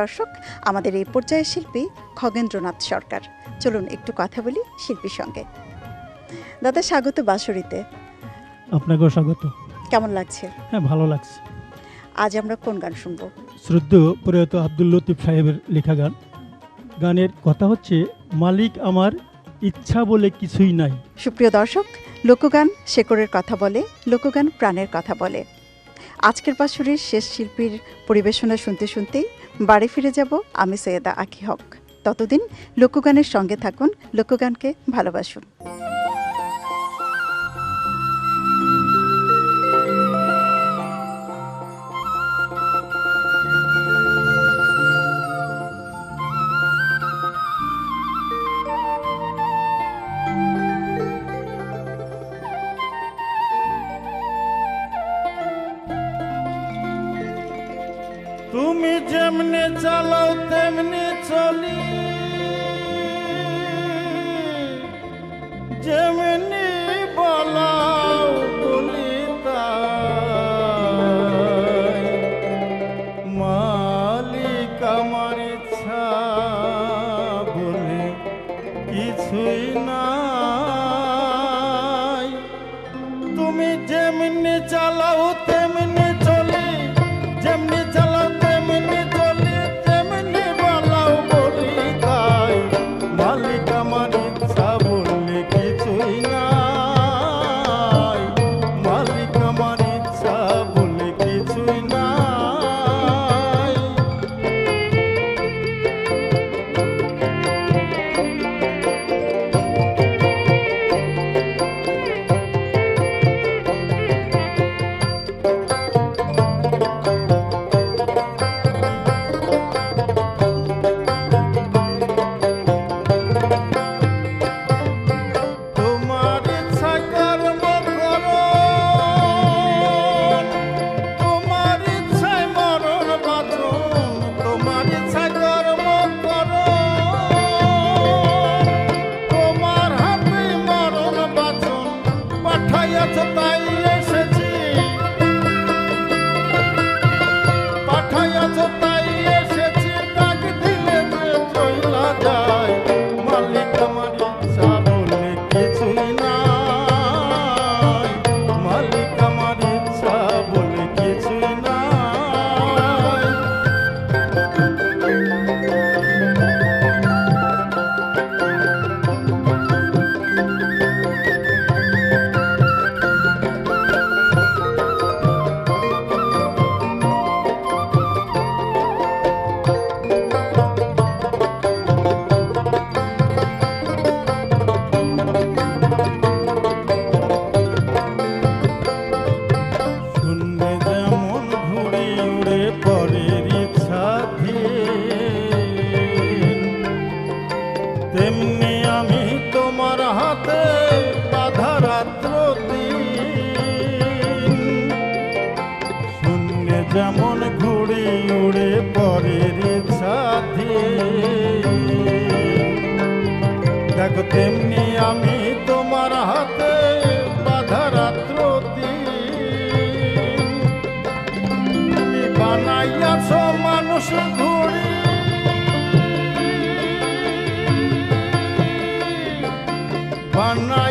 দর্শক আমাদের এই পর্যায়ের শিল্পী খগেন্দ্রনাথ সরকার। চলুন একটু কথা বলি শিল্পীর সঙ্গে। দাদা স্বাগত বাঁশরীতে। আপনাকেও স্বাগত। কেমন লাগছে? হ্যাঁ ভালো লাগছে। আজ আমরা কোন গান শুনব? শ্রদ্ধ প্রয়াত আব্দুল লতিফ সাহেবের লেখা গান। গানের কথা হচ্ছে মালিক আমার ইচ্ছা বলে কিছুই নাই। সুপ্রিয় দর্শক লোকগান শেকরের কথা বলে লোকগান প্রাণের কথা বলে। আজকের বাসুরির শেষ শিল্পীর পরিবেশনা শুনতে শুনতেই বাড়ি ফিরে যাব আমি সৈয়দা আকি হক। ততদিন লোকগানের সঙ্গে থাকুন লোকগানকে ভালোবাসুন। তুমি যেমনি চালাও, তেমনি চলি। যেমনি বলাও, বলি মালিক আমার ইচ্ছা, বলে কিছুই নাই। তুমি যেমনি চালাও, তেমনি চলি। যেমনি চালাও মাত্র শূন্য যেমন ঘুরে উড়ে পরের সাথে দেখো, তেমনি আমি তোমার হাতে বাধা বানাইয়াছ মানুষ বানাই